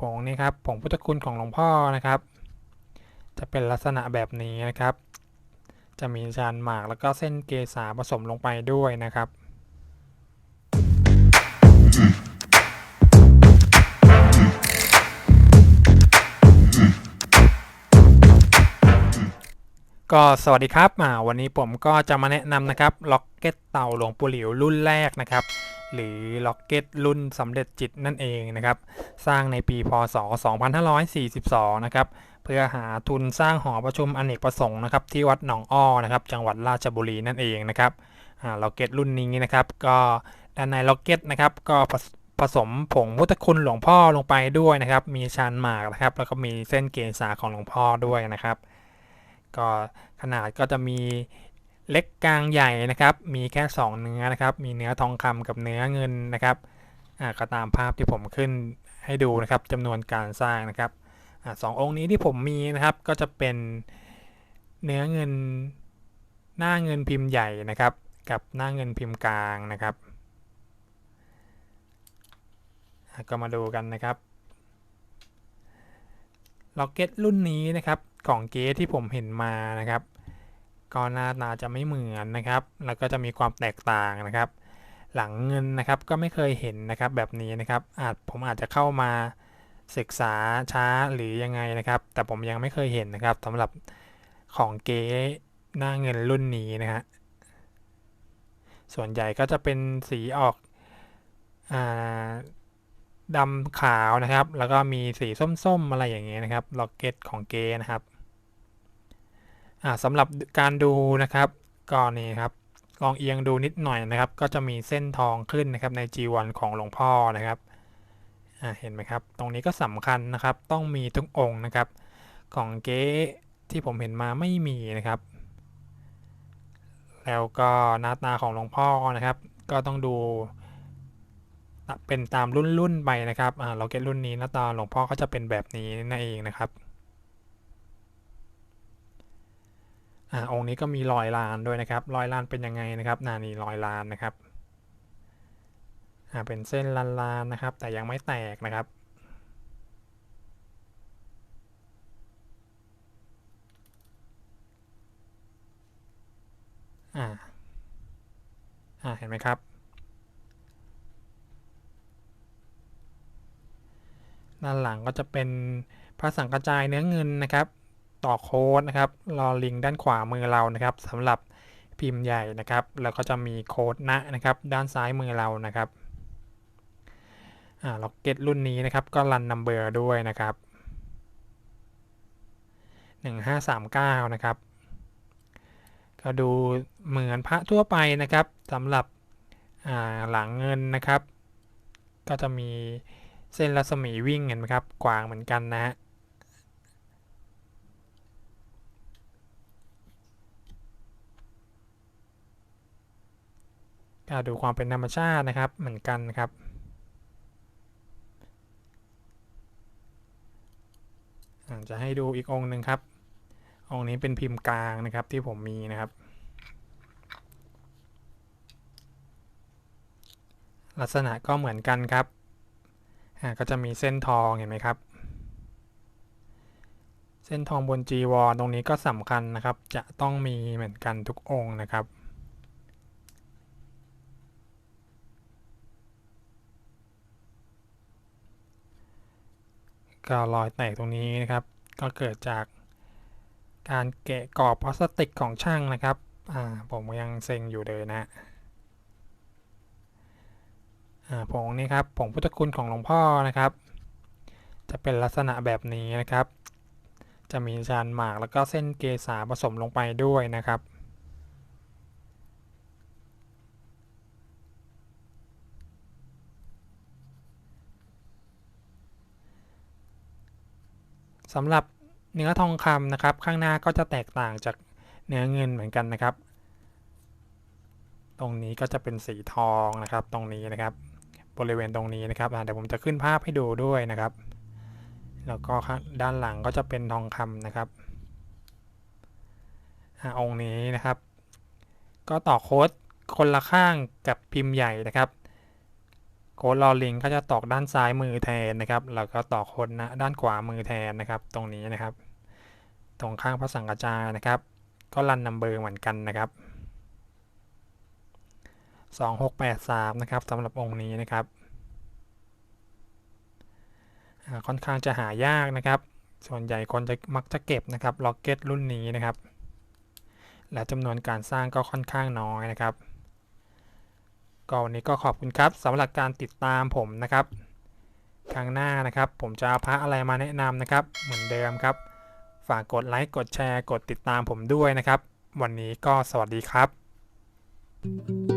ผงนี้ครับผงพุทธคุณของหลวงพ่อนะครับ จะเป็นลักษณะแบบนี้นะครับ จะมีจานหมากแล้วก็เส้นเกสาผสมลงไปด้วยนะครับก็สวัสดีครับอ่าวันนี้ผมก็จะมาแนะนำนะครับล็อกเก็ตเต่าหลวงปู่หลิวรุ่นแรกนะครับ หรือล็อกเก็ตรุ่นสำเร็จจิตนั่นเองนะครับ สร้างในปีพศ 2542 นะครับเพื่อหาทุนสร้างหอประชุมอเนกประสงค์นะครับที่วัดหนองอ้อนะครับ จังหวัดราชบุรีนั่นเองนะครับล็อกเก็ตรุ่นนี้นะครับก็ด้านในล็อกเก็ตนะครับก็ผสผสมผงพุทธคุณหลวงพ่อลงไปด้วยนะครับ มีชานหมากนะครับ แล้วก็มีเส้นเกษาของหลวงพ่อด้วยนะครับ ก็ขนาดก็จะมี เล็กกลางใหญ่นะครับ มีแค่ 2 เนื้อนะครับ มีเนื้อทองคำกับเนื้อเงินนะครับอ่าก็ตามภาพที่ผมขึ้นให้ดูนะครับจำนวนการสร้างนะครับอาสององค์นี้ที่ผมมีนะครับก็จะเป็นเนื้อเงินหน้าเงินพิมพ์ใหญ่นะครับ กับหน้าเงินพิมพ์กลางนะครับอ่าก็มาดูกันนะครับล็อกเก็ตรุ่นนี้นะครับของเก๊ที่ผมเห็นมานะครับ ก็หน้าตาจะไม่เหมือนนะครับ แล้วก็จะมีความแตกต่างนะครับ หลังเงินนะครับก็ไม่เคยเห็นนะครับแบบนี้นะครับ อาจผมอาจจะเข้ามาศึกษาช้าหรือยังไงนะครับ แต่ผมยังไม่เคยเห็นนะครับสำหรับของเก๊หน้าเงินรุ่นนี้นะฮะส่วนใหญ่ก็จะเป็นสีออกอ่าดำขาวนะครับ แล้วก็มีสีส้มๆ อะไรอย่างเงี้ยนะครับล็อกเก็ตของเก๊นะครับ อ่าสำหรับการดูนะครับก็นี่ครับลองเอียงดูนิดหน่อยนะครับ ก็จะมีเส้นทองขึ้นนะครับใน G1 ของหลวงพ่อนะครับเห็นไหมครับ ตรงนี้ก็สำคัญนะครับ ต้องมีทุกองค์นะครับ ของเก๊ที่ผมเห็นมาไม่มีนะครับ แล้วก็หน้าตาของหลวงพ่อนะครับ ก็ต้องดู เป็นตามรุ่นรุ่นไปนะครับเราเก็ตรุ่นนี้หน้าตาหลวงพ่อก็จะเป็นแบบนี้นั่นเองนะครับ อ่าองค์นี้ก็มีรอยลานด้วยนะครับ รอยลานเป็นยังไงนะครับนานี่รอยลานนะครับอ่าเป็นเส้นลานลานนะครับ แต่ยังไม่แตกนะครับอ่าอ่าเห็นไหมครับด้านหลังก็จะเป็นพระสังกระจายเนื้อเงินนะครับ ต่อโค้ดนะครับรอลิงด้านขวามือเรานะครับสำหรับพิมพ์ใหญ่นะครับ แล้วก็จะมีโค้ดนะนะครับ ด้านซ้ายมือเรานะครับล็อกเก็ตรุ่นนี้นะครับ ก็รันนัมเบอร์ด้วยนะครับ 1539 นะครับ ก็ดูเหมือนพระทั่วไปนะครับสำหรับหลังเงินนะครับ ก็จะมีเส้นรัศมีวิ่งเห็นไหมครับกว้างเหมือนกันนะฮะ ก็ดูความเป็นธรรมชาตินะครับเหมือนกันครับ จะให้ดูอีกองค์หนึ่งครับ องค์นี้เป็นพิมพ์กลางนะครับที่ผมมีนะครับ ลักษณะก็เหมือนกันครับก็จะมีเส้นทองเห็นไหมครับ เส้นทองบนจีวรตรงนี้ก็สำคัญนะครับ จะต้องมีเหมือนกันทุกองค์นะครับ ก็รอยแตกตรงนี้นะครับ ก็เกิดจากการแกะกรอบพลาสติกของช่างนะครับผมยังเซ็งอยู่เลยนะผงนี้ครับผงพุทธคุณของหลวงพ่อนะครับ จะเป็นลักษณะแบบนี้นะครับ จะมีจานหมากแล้วก็เส้นเกสาผสมลงไปด้วยนะครับ สำหรับเนื้อทองคำนะครับ ข้างหน้าก็จะแตกต่างจากเนื้อเงินเหมือนกันนะครับ ตรงนี้ก็จะเป็นสีทองนะครับ ตรงนี้นะครับ บริเวณตรงนี้นะครับเดี๋ยวผมจะขึ้นภาพให้ดูด้วยนะครับ แล้วก็ด้านหลังก็จะเป็นทองคำนะครับองค์นี้นะครับ ก็ต่อโค้ดคนละข้างกับพิมพ์ใหญ่นะครับ โค้ดลอลิงก็จะตอกด้านซ้ายมือแทนนะครับ แล้วก็ตอกโค้ดนะด้านขวามือแทนนะครับ ตรงนี้นะครับ ตรงข้างพระสังกระจานะครับ ก็รันนัมเบอร์เหมือนกันนะครับ 2683 นะครับสำหรับองค์นี้นะครับ ค่อนข้างจะหายากนะครับ ส่วนใหญ่คนจะมักจะเก็บนะครับล็อกเก็ตรุ่นนี้นะครับ และจำนวนการสร้างก็ค่อนข้างน้อยนะครับ ก็วันนี้ก็ขอบคุณครับสำหรับการติดตามผมนะครับ ครั้งหน้านะครับ ผมจะเอาพระอะไรมาแนะนำนะครับ เหมือนเดิมครับ ฝากกดไลค์กดแชร์ กดติดตามผมด้วยนะครับ วันนี้ก็สวัสดีครับ